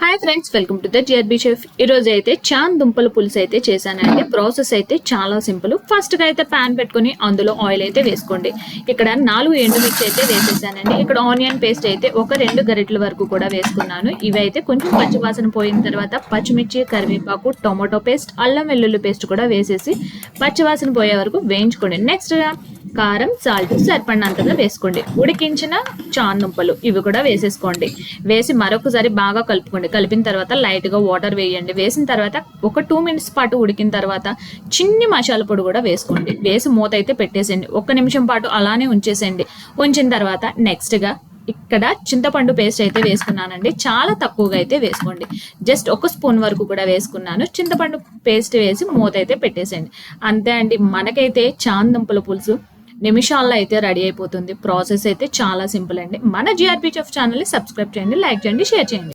Hi friends welcome to the GRB chef ఈ రోజు అయితే చాన్ దుంపల పులుసు అయితే చేశానండి. ప్రాసెస్ అయితే చాలా సింపుల్ ఫస్ట్గా అయితే పాన్ పెట్టుకుని అందులో ఆయిల్ అయితే వేసుకోండి. ఇక్కడ నాలుగు ఎండుమిర్చి అయితే వేసేసానండి. ఇక్కడ ఆనియన్ పేస్ట్ అయితే ఒక రెండు గరిటెల వరకు కూడా వేసుకున్నాను. ఇవి అయితే కొంచెం పచ్చివాసన పోయిన తర్వాత పచ్చిమిర్చి కరివేపాకు టొమాటో పేస్ట్ అల్లం వెల్లుల్లి పేస్ట్ కూడా వేసేసి పచ్చివాసన పోయే వరకు వేయించుకోండి. నెక్స్ట్ కారం సాల్ట్ సరిపడినంతగా వేసుకోండి. ఉడికించిన చాన్నుంపలు ఇవి కూడా వేసేసుకోండి. వేసి మరొకసారి బాగా కలుపుకోండి. కలిపిన తర్వాత లైట్గా వాటర్ వేయండి. వేసిన తర్వాత ఒక టూ మినిట్స్ పాటు ఉడికిన తర్వాత చిన్ని మసాలా పొడి కూడా వేసుకోండి. వేసి మూత అయితే పెట్టేసేయండి. ఒక్క నిమిషం పాటు అలానే ఉంచేసేయండి. ఉంచిన తర్వాత నెక్స్ట్గా ఇక్కడ చింతపండు పేస్ట్ అయితే వేసుకున్నానండి. చాలా తక్కువగా అయితే వేసుకోండి. జస్ట్ ఒక స్పూన్ వరకు కూడా వేసుకున్నాను. చింతపండు పేస్ట్ వేసి మూత అయితే పెట్టేసేయండి. అంతే అండి. మనకైతే చాందంపుల పులుసు నిమిషాల్లో అయితే రెడీ అయిపోతుంది. ప్రాసెస్ అయితే చాలా సింపుల్ అండి. మన జిఆర్పీ చెఫ్ ఛానల్ని సబ్స్క్రైబ్ చేయండి లైక్ చేయండి షేర్ చేయండి.